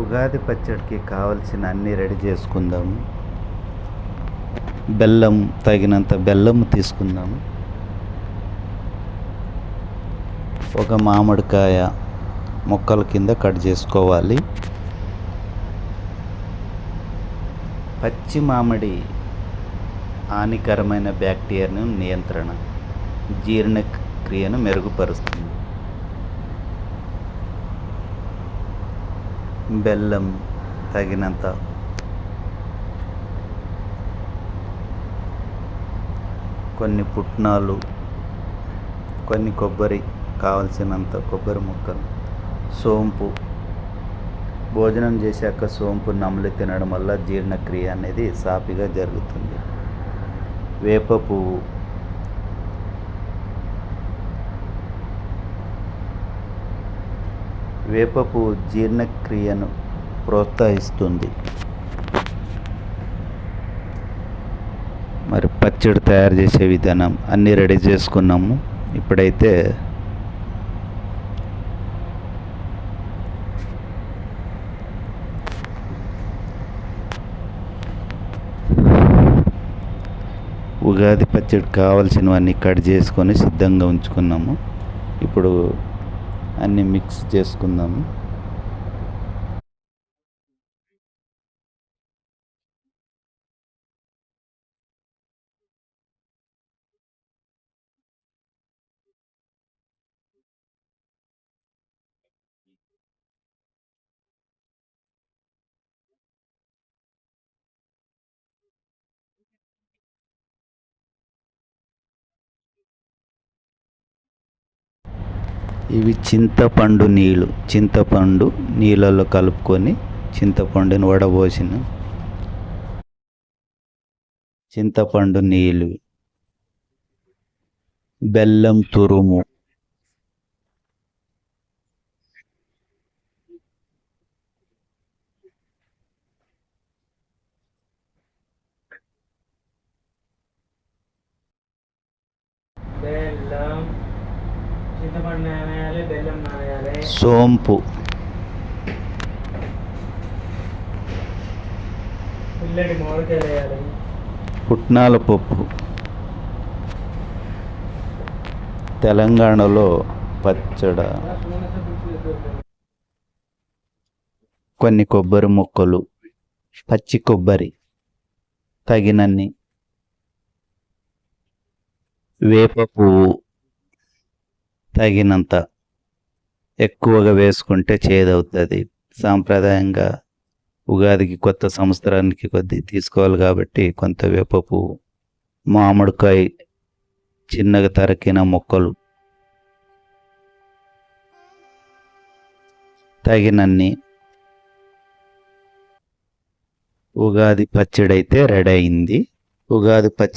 ఉగాది పచ్చడికి కావలసిన అన్ని రెడీ చేసుకుందాము. బెల్లం తగినంత బెల్లం తీసుకుందాము. ఒక మామిడికాయ ముక్కల కింద కట్ చేసుకోవాలి. పచ్చి మామిడి హానికరమైన బ్యాక్టీరియాను నియంత్రణ జీర్ణక్రియను మెరుగుపరుస్తుంది. బెల్లం తగినంత. కొన్ని పుట్నాలు కొన్ని కొబ్బరి కావలసినంత కొబ్బరి ముక్కలు సోంపు. భోజనం చేశాక సోంపు నమలి తినడం వల్ల జీర్ణక్రియ అనేది సాఫీగా జరుగుతుంది. వేప పువ్వు. వేప పువ్వు జీర్ణక్రియను ప్రోత్సహిస్తుంది. మరి పచ్చడి తయారు చేసే విధానం అన్నీ రెడీ చేసుకున్నాము. ఇప్పుడైతే ఉగాది పచ్చడి కావాల్సినవన్నీ కట్ చేసుకొని సిద్ధంగా ఉంచుకున్నాము. ఇప్పుడు అన్నీ మిక్స్ చేసుకుందాము. ఇవి చింతపండు నీళ్ళు. చింతపండు నీళ్ళలో కలుపుకొని చింతపండుని వడబోసిన చింతపండు నీళ్ళు. బెల్లం తురుము బెల్లం చింతపండు నానేయాలి బెల్లం నానేయాలి సోంపు. పుట్నాల పప్పు. తెలంగాణలో పచ్చడ. కొన్ని కొబ్బరి ముక్కలు. పచ్చి కొబ్బరి. తగినన్ని. వేప పువ్వు. తగినంత ఎక్కువగా వేసుకుంటే చేదవుతుంది. సాంప్రదాయంగా ఉగాదికి కొత్త సంవత్సరానికి కొద్ది తీసుకోవాలి కాబట్టి కొంత వేపపు మామిడికాయ చిన్నగా తరికిన మొక్కలు తగినన్ని ఉగాది పచ్చడి అయితే రెడీ అయింది. ఉగాది పచ్చి